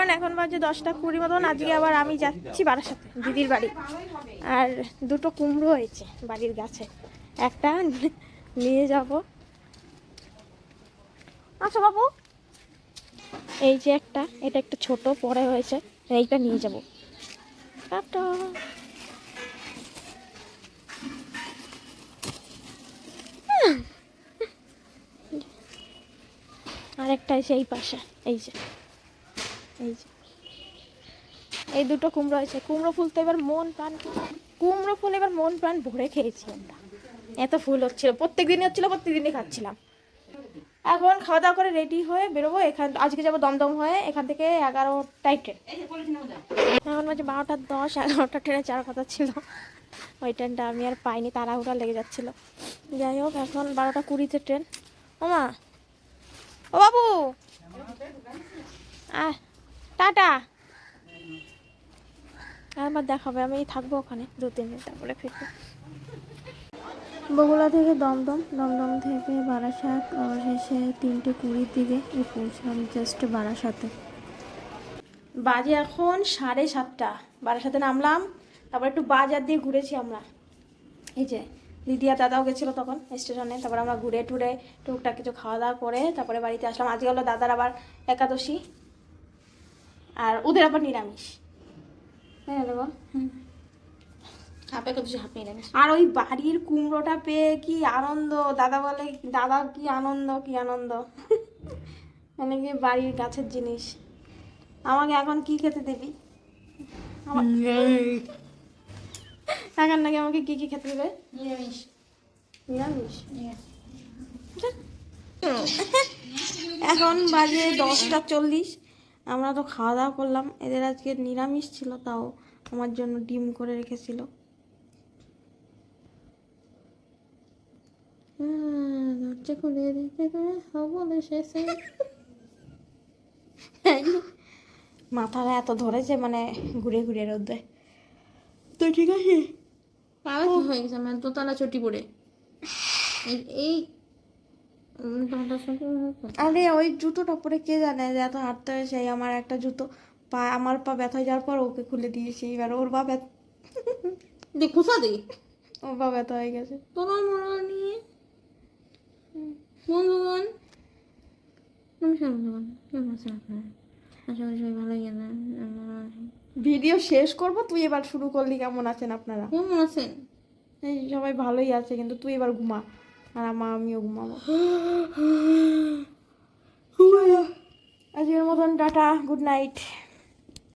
কারণ এখন বাজে দশটা কুড়ি মতন, আজকে আবার আমি যাচ্ছি বারাসাতে, দিদির বাড়ি। আর দুটো কুমড়ো হয়েছে বাড়ির গাছে। একটা নিয়ে যাব। আচ্ছা বাবু, এই যে একটা, এটা একটু ছোট, পরে হয়েছে, এইটা নিয়ে যাব। টাটা। আরেকটা এই পাশে, এই যে। এই যে। এই দুটো কুমড়ো আছে কুমড়ো ফুল তো এবার মন প্রাণ কুমড়ো ফুল এবার মন প্রাণ ভরে খেয়েছি আমরা। এত ফুল হচ্ছিল। প্রত্যেক দিনই হচ্ছিল প্রত্যেক দিনই খাচ্ছিলাম। এখন খাওয়া দাওয়া করে রেডি হয়ে বেরোবো। এখান আজকে যাব দমদম হয়ে এখান থেকে এগারোটায় ট্রেন এখন বাজে বারোটা দশ, এগারোটা ট্রেনে যাওয়ার কথা ছিল। ওই ট্রেনটা আমি আর পাইনি, তাড়াহুড়া লেগে যাচ্ছিল। যাই হোক, এখন বারোটা কুড়িতে ট্রেন ও মা ও বাবু! আহ টাটা। আমি থাকব ওখানে দু, তিন দিন, তারপরে ফিরবো। বগুলা থেকে দমদম দমদম থেকে বারাসাত, অবশেষে তিনটে কুড়ির দিকে পৌঁছলাম জাস্ট বারাসাতে। বাজে এখন সাড়ে সাতটা। বারাসাতে নামলাম, তারপর একটু বাজার দিয়ে ঘুরেছি আমরা। এই যে দিদি আর দাদাও গেছিল তখন স্টেশনে, তারপর আমরা ঘুরে টুরে টুকটাক কিছু খাওয়া দাওয়া করে তারপরে বাড়িতে আসলাম। আজকে হলো দাদার আবার একাদশী। আর ওদের আবার নিরামিষ। হ্যাঁ বল নিরামিষ। আর ওই বাড়ির কুমড়োটা পেয়ে কি আনন্দ? দাদা বলে দাদা কি আনন্দ কি আনন্দ? মানে কি বাড়ির গাছের জিনিস। আমাকে এখন কি খেতে দিবি? এখন নাকি আমাকে কি কি খেতে দেবে? নিরামিষ। নিরামিষ? এখন বাজে দশটা চল্লিশ। আমরা তো খাওয়া দাওয়া করলাম। এদের আজকে নিরামিষ ছিল তাও আমার জন্য ডিম করে রেখেছিল। হুম, দরজা খুলে দিতে করে খবর এসেছে মাথাটা এত ধরেছে মানে ঘুরে ঘুরে রোদে। তো ঠিক আছে। হয়ে গেছে আমার দোতলা চটি পড়ে। এই- এই উম, দোতলা চটি পড়ে। আরে ওই জুতোটা পরে কে জানে যে এত হাঁটতে হয় সেই আমার একটা জুতো। পা আমার পা ব্যথা হয়ে যাওয়ার পর ওকে খুলে দিয়েছি এবার ওর বা ব্যথা দে খোসা দে। ওর বা ব্যথা হয়ে গেছে। তোমার মনে নিয়ে? বন্ধুগণ? নমস্কার বন্ধুগণ। কেমন আছেন আপনারা আশা করি সবাই ভালোই গেলেন ভিডিও শেষ করব তুই এবার শুরু করলি কেমন আছেন আপনারা? কেমন আছেন? এই সবাই ভালোই আছে কিন্তু তুই এবার ঘুমা। আর আমা আমিও ঘুমাবো। আজকের মতন টাটা গুড নাইট